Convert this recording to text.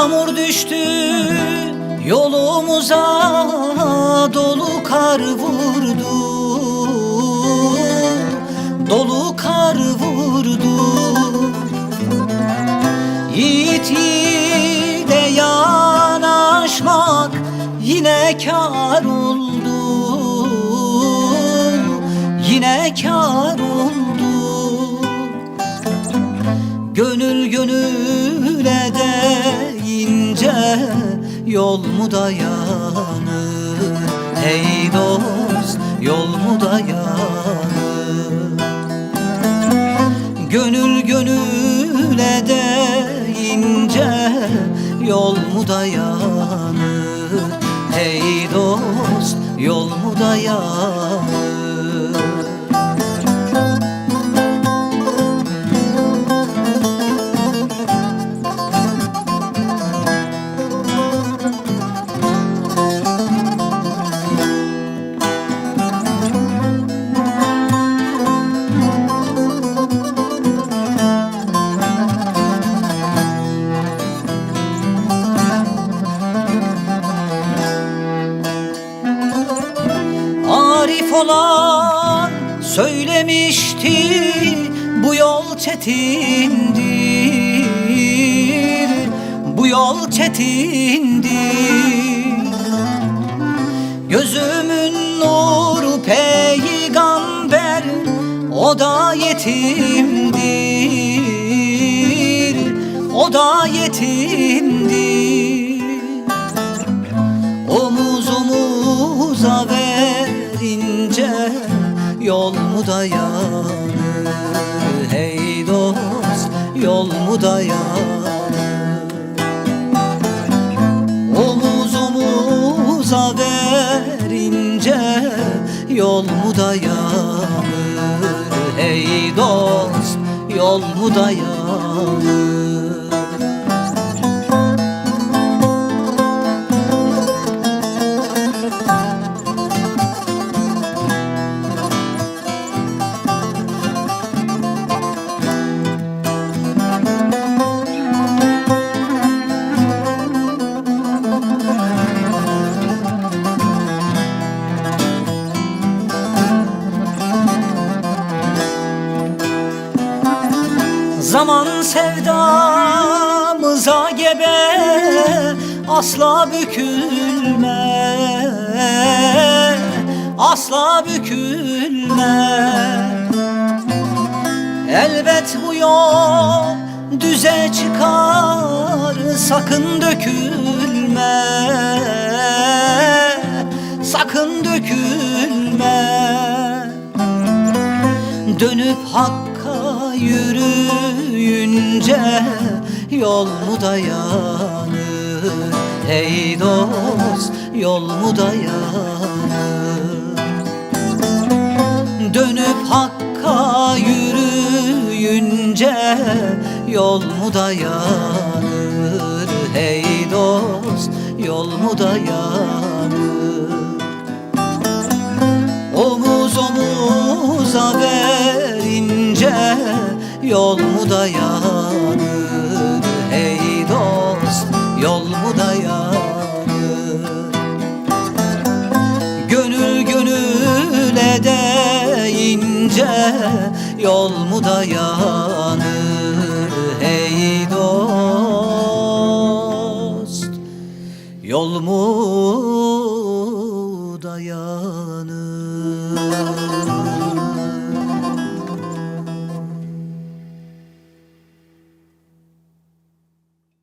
Yağmur düştü yolumuza Dolu kar vurdu. Dolu kar vurdu. Yiğit yiğide yanaşmak Yine kar oldu. Yine kar oldu Yol mu dayanır Ey dost yol mu dayanır Gönül gönüle deyince Yol mu dayanır Ey dost yol mu dayanır olan söylemişti bu yol çetindir Bu yol çetindir. Gözümün nuru peygamber O da yetimdir O da yetimdir Yol mu dayanır? Hey dost yol mu dayanır? Omuz omuza verince Yol mu dayanır? Hey dost yol mu dayanır Zaman sevdamıza gebe Asla bükülme. Asla bükülme. Elbet bu yol düze çıkar Sakın dökülme. Sakın dökülme. Dönüp Hakk'a yürüyünce Yol mu dayanır? Hey dost yol mu dayanır? Dönüp Hakk'a yürüyünce Yol mu dayanır? Hey dost yol mu dayanır? Omuz omuza verince yol mu dayanır Hey dost yol mu dayanır Gönül gönüle deyince yol mu dayanır Hey dost yol mu dayanır